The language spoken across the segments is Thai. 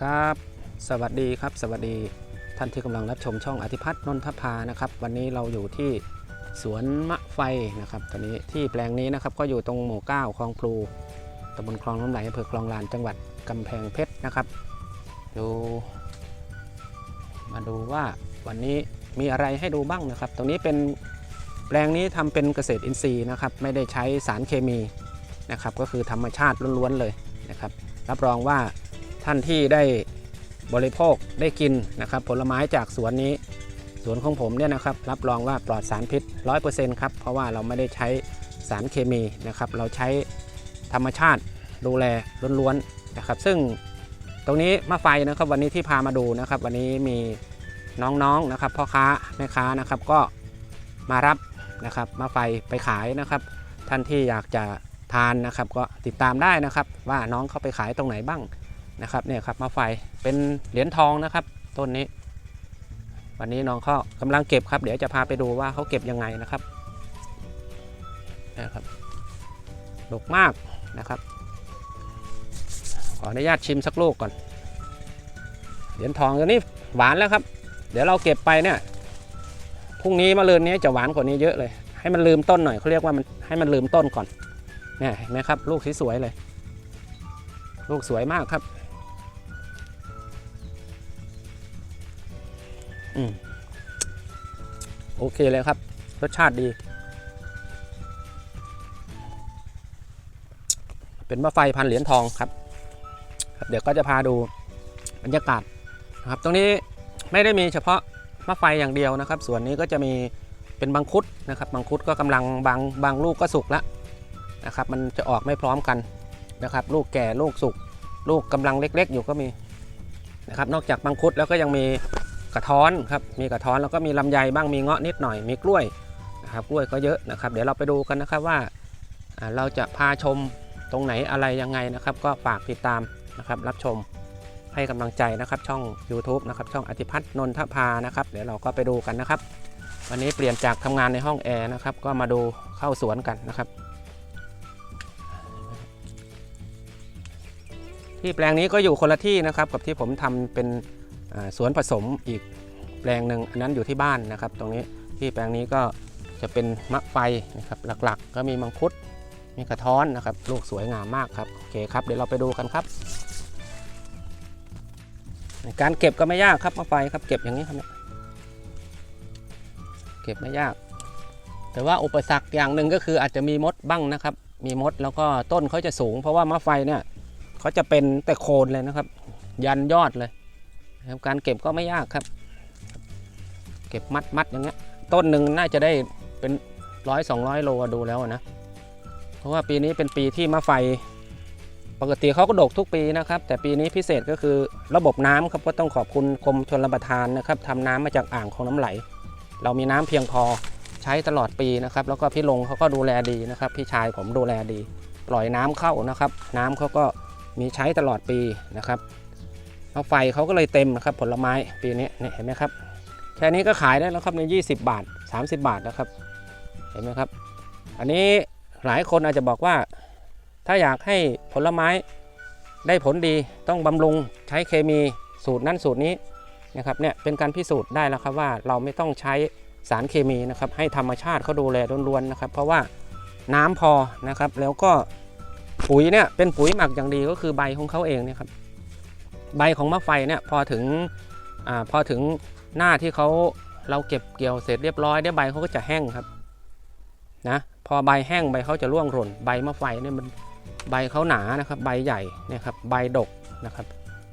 ครับ สวัสดีครับ สวัสดีท่านที่กำลังรับชมช่องอธิพัฒน์นนทภานะครับ วันนี้เราอยู่ที่สวนมะไฟนะครับ ตอนนี้ที่แปลงนี้นะครับก็อยู่ตรงหมู่เก้าคลองพลูตำบลคลองน้ำไหลอำเภอคลองลานจังหวัดกำแพงเพชรนะครับดูมาดูว่าวันนี้มีอะไรให้ดูบ้างนะครับ ตรงนี้เป็นแปลงนี้ทำเป็นเกษตรอินทรีย์นะครับ ไม่ได้ใช้สารเคมีนะครับ ก็คือธรรมชาติล้วนๆเลยนะครับ รับรองว่า ท่านที่ได้บริโภคได้กินนะครับ ผลไม้จากสวนนี้ สวนของผมเนี่ยนะครับรับรองว่าปลอดสารพิษ 100%ครับเพราะว่าเราไม่ได้ใช้สารเคมีนะครับ เราใช้ธรรมชาติดูแลล้วนๆนะครับ ซึ่งตรงนี้มะไฟนะครับวันนี้ที่พามาดูนะครับ วันนี้มีน้องๆนะครับพ่อค้าแม่ค้านะครับก็มารับนะครับมะไฟไปขายนะครับ ท่านที่อยากจะทานนะครับ ก็ติดตามได้นะครับ ว่าน้องเขาไปขายตรงไหนบ้าง นะครับเนี่ยครับมะไฟเป็นเหรียญทองนะครับต้นนี้ วันนี้น้องเขากำลังเก็บครับ เดี๋ยวจะพาไปดูว่าเขาเก็บยังไงนะครับนะครับดกมากนะครับ ขออนุญาตชิมสักลูกก่อน เหรียญทองตัวนี้หวานแล้วครับ เดี๋ยวเราเก็บไปเนี่ยพรุ่งนี้มะรืนนี้จะหวานกว่านี้เยอะเลย ให้มันลืมต้นหน่อยเขาเรียกว่ามันให้มันลืมต้นก่อนเนี่ยเห็นไหมครับ ลูกสวยๆเลย ลูกสวยมากครับ โอเคเลยครับ รสชาติดี เป็นมะไฟพันเหรียญทองครับครับ เดี๋ยวก็จะพาดูบรรยากาศนะครับ ตรงนี้ไม่ได้มีเฉพาะมะไฟอย่างเดียวนะครับ ส่วนนี้ก็จะมีเป็นบางคุดนะครับบางคุดก็กำลังบางบางลูกก็สุกแล้วนะครับ มันจะออกไม่พร้อมกันนะครับ ลูกแก่ลูกสุก ลูกกำลังเล็ก ๆ อยู่ก็มีนะครับ นอกจากบางคุดแล้วก็ยังมี กระท้อนครับมีกระท้อนแล้วก็มีลำไยบ้างมีเงาะนิดหน่อยมีกล้วยนะครับกล้วยก็เยอะนะครับ เดี๋ยวเราไปดูกันนะครับว่าเราจะพาชมตรงไหนอะไรยังไงนะครับ ก็ฝากติดตามนะครับรับชมให้กำลังใจนะครับช่อง YouTube นะครับช่องอธิพัฒน์นนทภานะครับเดี๋ยวเราก็ไปดูกันนะครับ วันนี้เปลี่ยนจากทำงานในห้องแอร์นะครับก็มาดูเข้าสวนกันนะครับ ที่แปลงนี้ก็อยู่คนละที่นะครับกับที่ผมทำเป็น สวนผสมอีกแปลงหนึ่งอันนั้นอยู่ที่บ้านนะครับ ตรงนี้ที่แปลงนี้ก็จะเป็นมะไฟนะครับหลักๆ ก็มีมังคุดมีกระท้อนนะครับลูกสวยงามมากครับโอเคครับเดี๋ยวเราไปดูกันครับ การเก็บก็ไม่ยากครับมะไฟครับเก็บอย่างนี้ครับเก็บไม่ยาก แต่ว่าอุปสรรคอย่างหนึ่งก็คืออาจจะมีมดบ้างนะครับ มีมดแล้วก็ต้นเขาจะสูง เพราะว่ามะไฟเนี่ยเขาจะเป็นแต่โคนเลยนะครับ ยันยอดเลย ครับการเก็บก็ไม่ยากครับ เก็บมัดมัดอย่างเงี้ย ต้นหนึ่งน่าจะได้เป็นร้อยสองร้อยโลดูแล้วนะ เพราะว่าปีนี้เป็นปีที่มะไฟ ปกติเขาก็ดกทุกปีนะครับ แต่ปีนี้พิเศษก็คือระบบน้ำครับก็ต้องขอบคุณกรมชลประทานนะครับทำน้ำมาจากอ่างของน้ำไหล เรามีน้ำเพียงพอใช้ตลอดปีนะครับ แล้วก็พี่ลงเขาก็ดูแลดีนะครับ พี่ชายผมดูแลดี ปล่อยน้ำเข้านะครับ น้ำเขาก็มีใช้ตลอดปีนะครับ เอาไฟเขาก็เลยเต็มนะครับผลไม้ปีนี้เนี่ยเห็นไหมครับแค่นี้ก็ขายได้แล้วครับใน 20 บาท 30 บาทนะครับ เห็นไหมครับ อันนี้หลายคนอาจจะบอกว่า ถ้าอยากให้ผลไม้ได้ผลดีต้องบำรุงใช้เคมีสูตรนั้นสูตรนี้นะครับเนี่ยเป็นการพิสูจน์ได้แล้วครับว่าเราไม่ต้องใช้สารเคมีนะครับให้ธรรมชาติเขาดูแลล้วนๆนะครับ เพราะว่าน้ำพอนะครับแล้วก็ปุ๋ยเนี่ยเป็นปุ๋ยหมักอย่างดีก็คือใบของเขาเองเนี่ยครับ ใบของมะไฟเนี่ยพอถึงอพอถึงหน้าที่เขาเราเก็บเกี่ยวเสร็จเรียบร้อยเนี่ยใบเขาก็จะแห้งครับนะพอใบแห้งใบเขาจะร่วงหล่นใบมะไฟเนี่ยมันใบเขาหนานะครับใบใหญ่เนี่ยครับใบดกนะครับ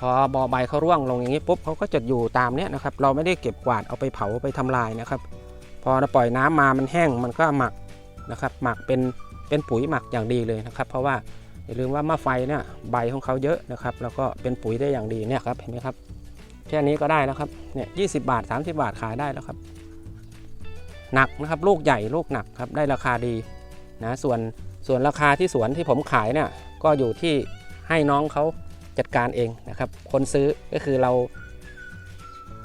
พอบอใบเขาร่วงลงอย่างนี้ปุ๊บเขาก็จะอยู่ตามเนี้ยนะครับเราไม่ได้เก็บกวาดเอาไปเผาไปทำลายนะครับ พอเราปล่อยน้ำมามันแห้งมันก็หมักนะครับหมักเป็นเป็นปุ๋ยหมักอย่างดีเลยนะครับ เพราะว่า อย่าลืมว่ามะไฟเนี่ยใบของเขาเยอะนะครับ แล้วก็เป็นปุ๋ยได้อย่างดีเนี่ยครับเห็นไหมครับแค่นี้ก็ได้แล้วครับเนี่ยยีบาท 30 บาทขายได้แล้วครับ หนักนะครับลูกใหญ่ลูกหนักครับได้ราคาดีนะส่วนส่วนราคาที่สวนที่ผมขายเนี่ยก็อยู่ที่ให้น้องเขาจัดการเองนะครับ คนซื้อก็คือเรา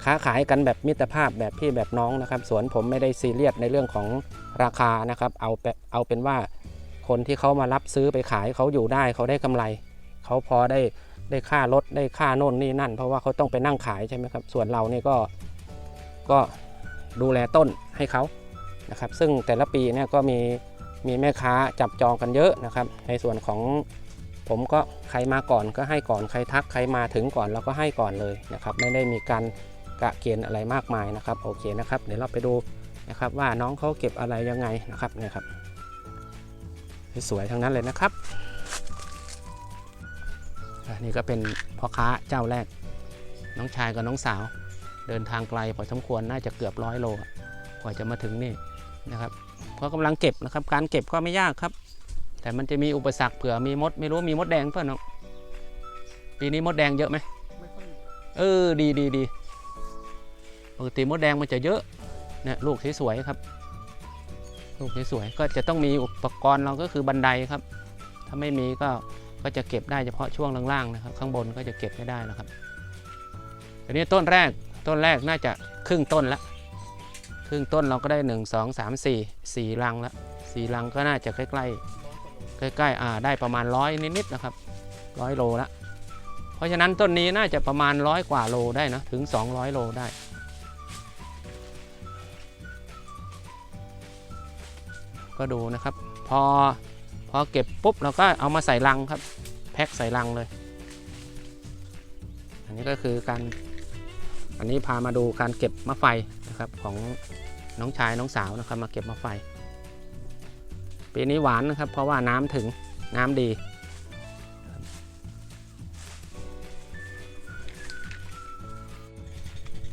ค้าขายกันแบบมิตรภาพแบบพี่แบบน้องนะครับ สวนผมไม่ได้ซีเรียสในเรื่องของราคานะครับ เอาเอาเป็นว่า คนที่เขามารับซื้อไปขายเขาอยู่ได้เขาได้กำไรเขาพอได้ได้ค่ารถได้ค่าโน่นนี่นั่น เพราะว่าเขาต้องไปนั่งขายใช่ไหมครับ ส่วนเรานี่ก็ก็ดูแลต้นให้เขานะครับ ซึ่งแต่ละปีเนี่ยก็มีมีแม่ค้าจับจองกันเยอะนะครับ ในส่วนของผมก็ใครมาก่อนก็ให้ก่อนใครทักใครมาถึงก่อนเราก็ให้ก่อนเลยนะครับไม่ได้มีการกะเกณฑ์อะไรมากมายนะครับโอเคนะครับเดี๋ยวเราไปดูนะครับว่าน้องเขาเก็บอะไรยังไงนะครับเนี่ยครับ สวยๆทั้งนั้นเลยนะครับอันนี้ก็เป็นพ่อค้าเจ้าแรก น้องชายกับน้องสาว เดินทางไกลพอสมควรน่าจะเกือบร้อยโลอะกว่าจะมาถึงนี่นะครับก็กำลังเก็บนะครับ การเก็บก็ไม่ยากครับ แต่มันจะมีอุปสรรคเผื่อมีมด ไม่รู้มีมดแดงเปล่ะน้องปีนี้มดแดงเยอะไหมไม่ค่อยเออดีดีดีปกติมดแดงมันจะเยอะเนี่ยลูกสวยๆครับ ลูกสวยๆก็จะต้องมีอุปกรณ์เราก็คือบันไดครับ ถ้าไม่มีก็ก็จะเก็บได้เฉพาะช่วงล่างๆนะครับ ข้างบนก็จะเก็บไม่ได้แล้วครับอันนี้ต้นแรกต้นแรกน่าจะครึ่งต้นละครึ่งต้นเราก็ได้ 1 2 3 4 4รังละสี่รังก็น่าจะใกล้ ๆ ใกล้ๆอ่าได้ประมาณร้อยนิดๆนะครับร้อยโลละเพราะฉะนั้นต้นนี้น่าจะประมาณร้อยกว่าโลได้นะถึง 200 โลได้ ก็ดูนะครับ พอพอเก็บปุ๊บเราก็เอามาใส่ลังครับ แพ็คใส่ลังเลย อันนี้ก็คือการอันนี้พามาดูการเก็บมะไฟนะครับของน้องชายน้องสาวนะครับ มาเก็บมะไฟ ปีนี้หวานนะครับ เพราะว่าน้ำถึงน้ำดี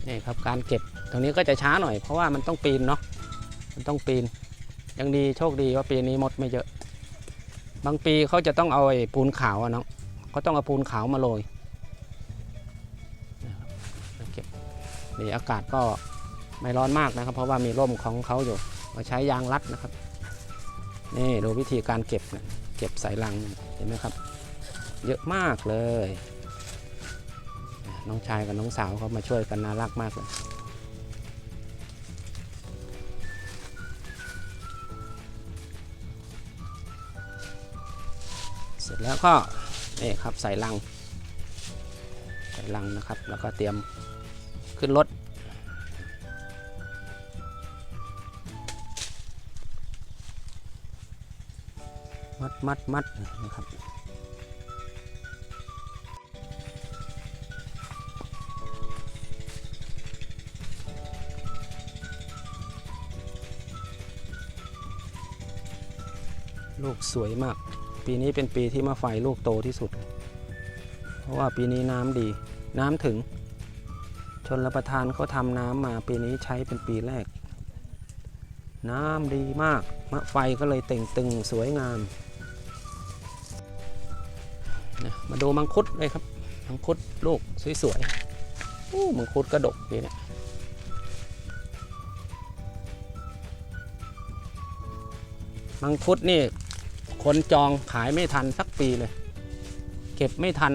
นี่ครับการเก็บตรงนี้ก็จะช้าหน่อยเพราะว่ามันต้องปีนเนาะมันต้องปีน ยังดีโชคดีว่าปีนี้มดไม่เยอะ บางปีเขาจะต้องเอาไอ้ปูนขาวอะเนาะเขาต้องเอาปูนขาวมาโรยเก็บนี่อากาศก็ไม่ร้อนมากนะครับ เพราะว่ามีร่มของเขาอยู่เราใช้ยางรัดนะครับนี่ดูวิธีการเก็บเนี่ยเก็บใส่ลังเห็นไหมครับ เยอะมากเลย น้องชายกับน้องสาวเขามาช่วยกันน่ารักมากเลย แล้วก็นี่ครับใส่ลัง ใส่ลังนะครับ แล้วก็เตรียมขึ้นรถมัดมัดมัดนะครับลูกสวยมาก ปีนี้เป็นปีที่มะไฟลูกโตที่สุด เพราะว่าปีนี้น้ำดี น้ำถึง ชนรับประทานเขาทำน้ำมาปีนี้ใช้เป็นปีแรก น้ำดีมาก มะไฟก็เลยเต่งตึงสวยงามนะมาดูมังคุดเลยครับ มังคุดลูกสวยๆโอ้มังคุดกระดกดีเนี่ยมังคุดนี่ คนจองขายไม่ทันสักปีเลย เก็บไม่ทัน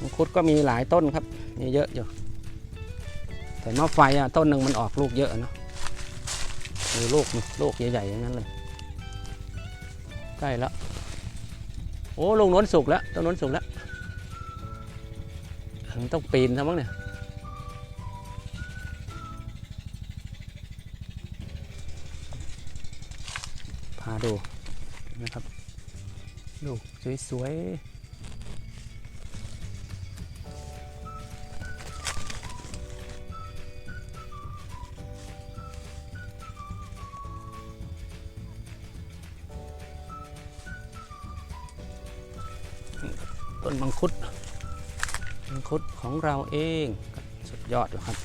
มังคุดก็มีหลายต้นครับมีเยอะอยู่แต่มะไฟอะต้นหนึ่งมันออกลูกเยอะเนาะดูลูกลูกใหญ่ๆอย่างนั้นเลยใกล้แล้วโอ้ลงน้นสุกแล้วต้นน้นสุกแล้วมันต้องปีนซะมั้งเนี่ย พาดูนะครับ ลูกสวยๆต้นมังคุดมังคุดของเราเอง สุดยอดเลยครับ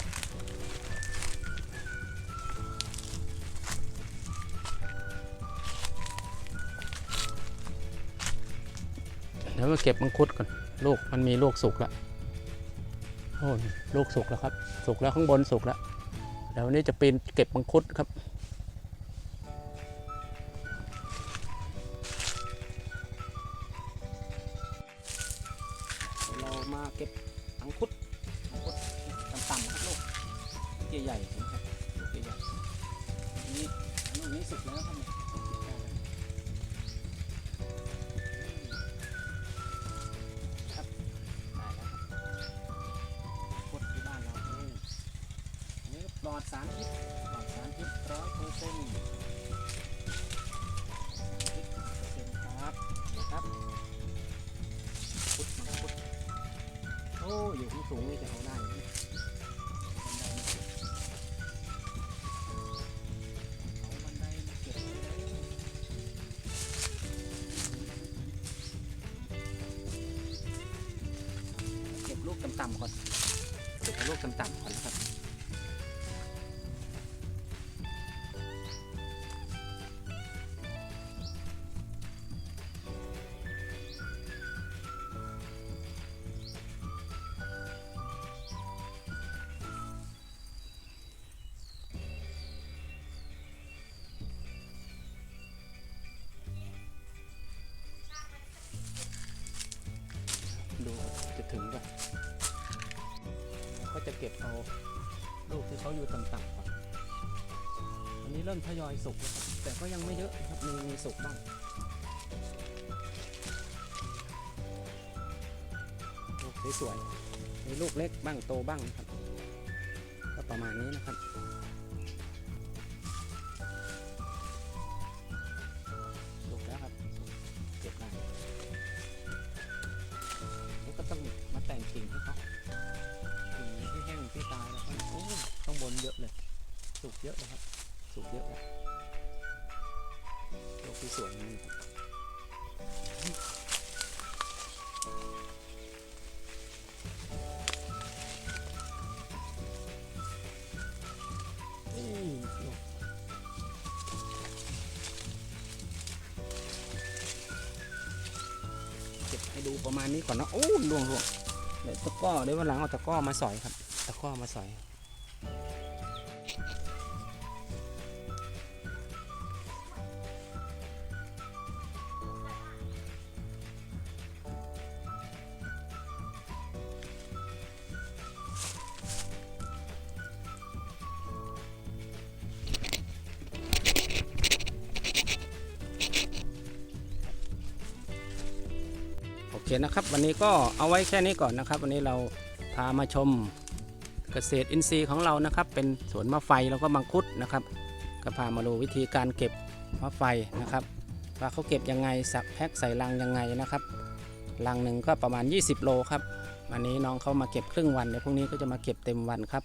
ดี๋ยวมาเก็บมังคุดก่อนลูกมันมีลูกสุกแล้วโอ้ลูกสุกแล้วครับ สุกแล้วข้างบนสุกแล้วเดี๋ยววันนี้จะปีนเก็บมังคุดครับเรามาเก็บมังคุดมังคุดต่ำๆครับลูกใหญ่ๆครับลูกใหญ่ๆนนี้ลูกนี้สุกแล้วครับ อยเป็นต์ครับนะครับพุดมาพุดโอ้อยู่ที่สูงนี่จะเอาได้เก็บลูกต่ำๆก่อนเก็บลูกต่ำๆก่อนนะครับ ดูจะถึงป่ะก็จะเก็บเอาลูกที่เขาอยู่ต่ำๆก่อนอันนี้เริ่มทยอยสุกแล้วครับแต่ก็ยังไม่เยอะนะครับมีมีสุกบ้างลูกสวยๆมีลูกเล็กบ้างโตบ้างนะครับ ก็ประมาณนี้นะครับ สุกเยอะเลยครับ สุกเยอะเลยโลกที่สวยนี่เก็บให้ดูประมาณนี้ก่อนนะ โอ้ล่วงล่วงเดี๋ยวตะก้อเดี๋ยววันหลังเอาตะก้อมาสอยครับ ตะก้อมาสอย คนะครับ วันนี้ก็เอาไว้แค่นี้ก่อนนะครับ วันนี้เราพามาชมเกษตรอินทรีย์ของเรานะครับ เป็นสวนมะไฟแล้วก็มังคุดนะครับ ก็พามาดูวิธีการเก็บมะไฟนะครับ ว่าเขาเก็บยังไงสักแพ็คใส่ลังยังไงนะครับลังหนึ่งก็ประมาณ 20 โลครับวันนี้น้องเขามาเก็บครึ่งวันเดี๋ยวพรุ่งนี้ก็จะมาเก็บเต็มวันครับ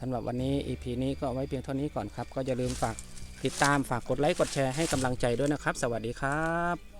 สำหรับวันนี้ EP นี้ก็ไว้เพียงเท่านี้ก่อนครับ ก็อย่าลืมฝากติดตามฝากกดไลค์กดแชร์ให้กำลังใจด้วยนะครับ สวัสดีครับ